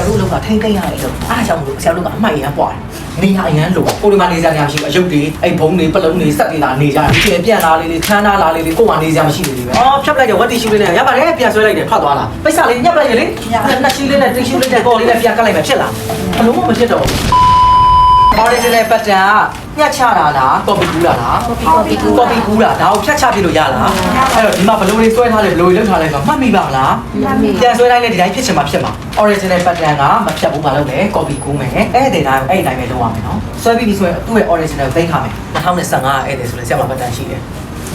ရာတို့လောက်ကထိမ့်သိမ့်ရတဲ့လို့အားကြောင့်မလို့ဆရာတို့ကအမှိုက်ရမ်းပွားတယ်နေရအရန်လို့ကိုဒီမှာနေကြနေရမရှိဘူးအယုတ်တွေအဲ့ဘုံတွေပလုံးတွေစက်တွေလာနေကြတယ်ပြပြန့်လာလေးတွေခန်းသားလာလေးတွေကိုမှနေကြမရှိဘူးလေပဲအော်ဖြတ်လိုက်တယ်ဝတ်တီရှူလေးနဲ့ရပါတယ်ပြန်ဆွဲလိုက်တယ်ထွက်သွားလားပိတ်စာလေးညက်လိုက်ရလေနှစ်ရှူလေးနဲ့တိရှူလေးနဲ့ကော်လေးနဲ့ပြန်ကတ်လိုက်မယ်ဖြစ်လားဘလုံးမဖြစ်တော့ဘူး original pattern ကညှက်ချတာလား copy ကူးတာလား copy ကူး copy ကူးတာဒါကိုဖြတ်ချပြလို့ရလားအဲ့တော့ဒီမှာဘယ်လိုလေးဆွဲထားလဲဘယ်လိုလေးလုပ်ထားလဲဆိုတော့မှတ်မိပါမလားမှတ်မိပြန်ဆွဲလိုက်တဲ့ဒီတိုင်းဖြစ်ချင်မှဖြစ်မှာ original pattern ကမဖြတ်ဘူးမလုပ်နဲ့ copy ကူးမယ်အဲ့ဒီတိုင်းအဲ့ဒီတိုင်းပဲလုပ်ရမယ်နော်ဆွဲပြီးပြီဆိုရင်သူ့ရဲ့ original ကိုသိမ်းထားမယ်2015အဲ့ဒီဆိုရင်ဆရာမ pattern ရှိတယ်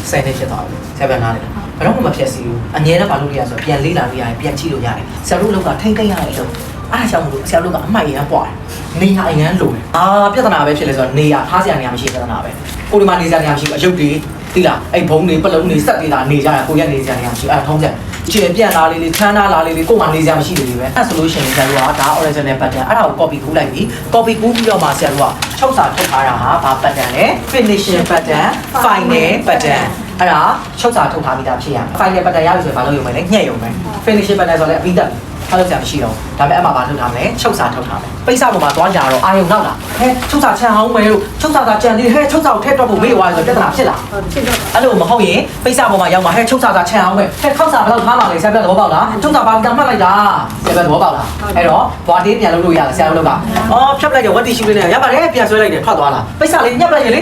10နှစ်ဖြစ်သွားပြီဆရာပြန်နားတယ်ဘယ်တော့မှမဖြတ်စီဘူးအငြင်းနဲ့ပါလို့ရဆိုပြန်လေးလာလို့ရတယ်ပြန်ကြည့်လို့ရတယ်ဆရာတို့လောက်ကထိမ့်သိမ့်ရတဲ့လို့ အားကြောင့်မလို့ဆရာတို့ကအမှိုက်ရမ်းပွားတယ်နေရအရန်လိုတယ်အာပြဿနာပဲဖြစ်လဲဆိုတော့နေရထားစရာနေရာမရှိပြဿနာပဲကိုဒီမှာနေစရာနေရာမရှိဘူးအယုတ်တွေတိလားအဲ့ဘုံတွေပလုံးတွေစက်တွေလာနေကြတာကိုရက်နေစရာနေရာမရှိဘူးအဲ့ထုံးစံကျေပြန့်လာလေးလေးခန်းသားလာလေးလေးကိုမှနေစရာမရှိသေးဘူးပဲအဲ့ဆိုလို့ရှိရင်ဆရာတို့ကဒါ original pattern အဲ့ဒါကို copy ကူးလိုက်ပြီ copy ကူးပြီးတော့မှဆရာတို့ကချုပ်စာထုတ်ထားတာဟာဘာ pattern လဲ finishing pattern final pattern အဲ့ဒါချုပ်စာထုတ်ထားပြီးသားဖြစ်ရမယ် final pattern ရပြီဆိုရင်ဘာလုပ်ရုံပဲလဲညှက်ရုံပဲ finishing pattern ဆိုတော့လည်းအပြီးသက် ထားလို့ဆရာမရှိတော့ဘူးဒါပေမဲ့အမှဘာထုတ်ထားမလဲချုပ်စာထုတ်ထားမယ်ပိတ်စာပေါ်မှာသွားကြတော့အာယုံနောက်လာဟဲချုပ်စာချန်အောင်မယ်လို့ချုပ်စာကကြံသေးဟဲချုပ်စာကိုထည့်တော့ဖို့မေ့သွားတယ်ဆိုတော့ပြဿနာဖြစ်လာဖြစ်တော့အဲ့လိုမဟုတ်ရင်ပိတ်စာပေါ်မှာရောက်မှာဟဲချုပ်စာကချန်အောင်မယ်ဟဲခောက်စာဘယ်လောက်ထားပါလဲဆရာပြသဘောပေါက်လားချုပ်စာဘာမှမှတ်လိုက်တာဆရာပြသဘောပေါက်လားအဲ့တော့ဘွာတေးပြန်လုပ်လို့ရတယ်ဆရာတို့ကအော်ဖြတ်လိုက်တယ်ဝတ်တီရှူလေးနဲ့ရပါတယ်ပြန်ဆွဲလိုက်တယ်ထွက်သွားလားပိတ်စာလေးညက်လိုက်ရလေ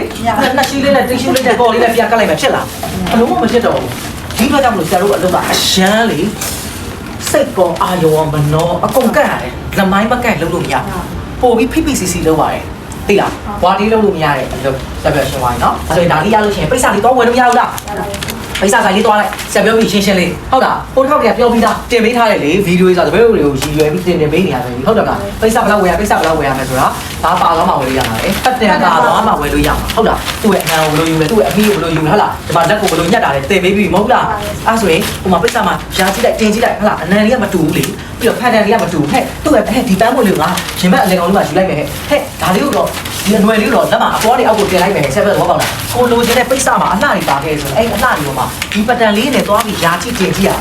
နှစ်ရှူလေးနဲ့တိရှူလေးနဲ့ကော်လေးနဲ့ပြန်ကတ်လိုက်မယ်ဖြစ်လားဘလို့မဖြစ်တော့ဘူးဒီဘက်ကြောင့်မလို့ဆရာတို့အလုပ်ကအရှမ်းလေ စိတ်ကောအာယောမနောအကုန်ကတ်ရတယ်လမိုင်းမကတ်လုပ်လို့မရပို့ပြီး PPCC လုပ်ရတယ်သိလားဘွာတေးလုပ်လို့မရတဲ့အလုပ်ဆက်ပြရှင်းသွားရင်နော်အဲ့ဆိုရင်ဒါလေးရလို့ရှိရင်ပိတ်စာလေးတော့ဝယ်လို့မရဘူးလား ပိစာဆိုင်လေးသွားလိုက်ဆရာပြောပြီးရှင်းရှင်းလေးဟုတ်လားဟိုထောက်ကပြောပြီးသားတင်ပေးထားတယ်လေဗီဒီယိုကြီးဆိုတော့တပည့်တွေကိုရည်ရွယ်ပြီးတင်တင်ပေးနေရတယ်ဟုတ်တယ်ကပိစာဘယ်လောက်ဝယ်ရပိစာဘယ်လောက်ဝယ်ရမယ်ဆိုတာဘာပါသွားမှဝယ်လို့ရမှာလေပတ်တင်တာသွားမှဝယ်လို့ရမှာဟုတ်လားသူ့ရဲ့အဟံကိုဘယ်လိုယူလဲသူ့ရဲ့အမီးကိုဘယ်လိုယူလဲဟုတ်လားဒီမှာလက်ကိုဘယ်လိုညက်တာလဲတင်ပေးပြီးမဟုတ်လားအဲ့ဆိုရင်ဟိုမှာပိစာမှာရှားကြည့်လိုက်တင်ကြည့်လိုက်ဟုတ်လားအနံလေးကမတူဘူးလေပြီးတော့ဖန်တန်လေးကမတူဘူးဟဲ့သူ့ရဲ့ဟဲ့ဒီပန်းမွေလေးကရှင်ဘက်အလင်ကောင်လေးမှာယူလိုက်မယ်ဟဲ့ဟဲ့ဒါလေးကိုတော့ဒီအနွယ်လေးကိုတော့လက်မှာအပေါ်တွေအောက်ကိုတင်လိုက်မယ်ဆက်ဘက်တော့ပေါ့လားကိုလိုချင်တဲ့ပိစာမှာအလှတွေပါခဲ့ဆိုရင်အဲ့အလှတွေပေါ်မှာဒီပတန်လေးနဲ့သွားပြီးယာကြည့်တင်ကြည့်ရ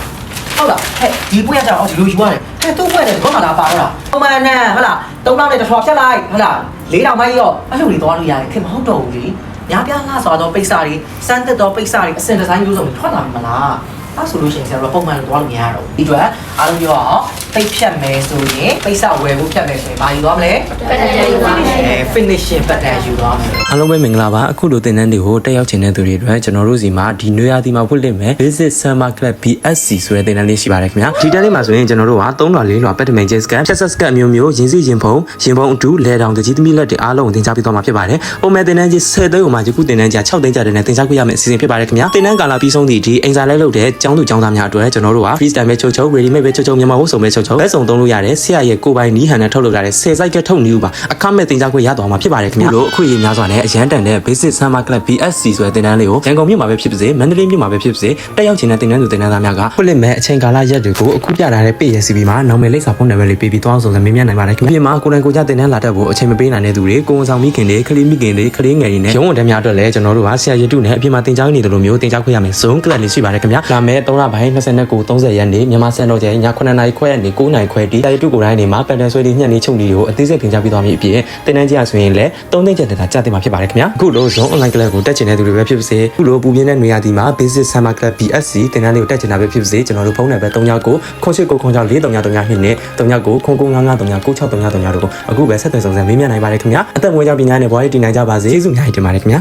ဟုတ်လားဟဲ့ဒီပွင့်ရကြတော့ဒီလိုယူရတယ်ဟဲ့သူ့ပွင့်တယ်ဘာမှလာပါတော့လားပုံမှန်နဲ့ဟုတ်လား၃တောင်းနဲ့တစ်ထွာဖြတ်လိုက်ဟုတ်လား၄တောင်မိုင်းရောအဲ့လိုတွေသွားလို့ရတယ်ခင်မဟုတ်တော့ဘူးလေညာပြလှစွာတော့ပိတ်စာတွေစမ်းသက်တော့ပိတ်စာတွေအစင်ဒီဇိုင်းမျိုးစုံတွေထွက်လာပြီမလား အဲ့ဆိုလို့ရှိရင်ဆရာတို့ပုံမှန်သွားလို့မရတော့ဘူးဒီအတွက်အားလုံးပြောအောင်ပိတ်ဖြတ်မယ်ဆိုရင်ပိတ်စာဝယ်ဖို့ဖြတ်မယ်ဆိုရင်ဘာယူသွားမလဲပတ်တယ်ယူပါမယ်အဲ finishing pattern ယူသွားမယ်အားလုံးပဲမင်္ဂလာပါအခုလိုသင်တန်းတွေကိုတက်ရောက်ချင်တဲ့သူတွေအတွက်ကျွန်တော်တို့စီမှာဒီနွေရာသီမှာဖွင့်လှစ်မယ် Visit Summer Club BSC ဆိုတဲ့သင်တန်းလေးရှိပါတယ်ခင်ဗျာဒီတက်လေးမှာဆိုရင်ကျွန်တော်တို့က3လွှာ4လွှာပတ်တမိန်ကျစကန်ဖြတ်ဆက်စကန်မျိုးမျိုးရင်းစီရင်ဖုံရင်ဖုံအတူလဲတောင်တကြီးသမီးလက်တွေအားလုံးကိုသင်ကြားပေးသွားမှာဖြစ်ပါတယ်ပုံမှန်သင်တန်းကြီး10သိန်းဥမှာယခုသင်တန်းကြီး6သိန်းကျတဲ့နဲ့သင်ကြားခွင့်ရမယ့်အစီအစဉ်ဖြစ်ပါတယ်ခင်ဗျာသင်တန်းကာလပြီးဆုံးသည့်ဒီအင်စာလဲလုပ်တဲ့ကျောင်းသူကျောင်းသားများအတွက်ကျွန်တော်တို့က freestyle ပဲချုပ်ချုပ် ready made ပဲချုပ်ချုပ်မြန်မာဝတ်စုံပဲချုပ်ချုပ်လက်စုံသုံးလို့ရတယ်ဆရာရဲ့ကိုယ်ပိုင်နီးဟန်နဲ့ထုတ်လုပ်လာတဲ့10စိုက်ကထုတ်နည်းပါအခမဲ့သင်ကြားခွင့်ရသွားမှာဖြစ်ပါတယ်ခင်ဗျာလို့အခွင့်အရေးများစွာနဲ့အရန်တန်တဲ့ basic summer club BSC ဆိုတဲ့သင်တန်းလေးကိုရန်ကုန်မြို့မှာပဲဖြစ်ပါစေမန္တလေးမြို့မှာပဲဖြစ်ပါစေတက်ရောက်ချင်တဲ့သင်တန်းသူသင်တန်းသားများကဖွင့်လှစ်မဲ့အချိန်ကာလရက်တွေကိုအခုပြထားတဲ့ page CB မှာနာမည်လိပ်စာဖုန်းနံပါတ်လေးပေးပြီးသွားအောင်ဆိုလည်းမေးမြန်းနိုင်ပါတယ်ခင်ဗျာဒီမှာကိုယ်တိုင်ကိုယ်ကျသင်တန်းလာတတ်ဖို့အချိန်မပေးနိုင်တဲ့သူတွေကိုယ်ဝန်ဆောင်မိခင်တွေကလေးမိခင်တွေကလေးငယ်တွေနဲ့ရုံးဝန်ထမ်းများအတွက်လည်းကျွန်တော်တို့ကဆရာရတုနဲ့အပြင်မှာသင်ကြားနေတယ်လို့မျိုးသင်ကြားခွင့်ရမယ် Zoom class လေးရှိပါတယ်ခင်ဗျာလာမယ့်3လပိုင်း29 30ရက်နေ့မြန်မာစံတော်ချိန်ည9:00နာရီခွဲကနေ9:00နာရီခွဲတီဆရာရတုကိုယ်တိုင်နေမှာပန်တန်ဆွဲလေးညှက်လေးချုပ်လေးတွေကိုအသေးစိတ်သင်ကြားပေးသွားမည်အပြင်သင်တန်းကြီးအဆိုရင်လည်း3သိန်းကျက်တက်တာကြားတင်မှာဖြစ်ပါတယ်ခင်ဗျာအခုလို့ Zoom online class ကိုတက်ချင်တဲ့သူတွေပဲဖြစ်ပါစေအခုလို့ပူပြင်းတဲ့နေရာဒီမှာ Basic Summer Club BSC သင်တန်းလေးကိုတက်ချင်တာပဲဖြစ်ပါစေကျွန်တော်တို့ဖုန်းနံပါတ်3ရောက်ကို0899633932နဲ့3ရောက်ကို0999399633တို့ကိုအခုပဲဆက်သွယ်ဆောင်စံမေးမြန်းနိုင်ပါတယ်ခင်ဗျာအသက်မွေးကြောင့်ပညာနဲ့ဘွားရေးတင်နိုင်ကြပါစေကျေးဇူးများတင်ပါတယ်ခင်ဗျာ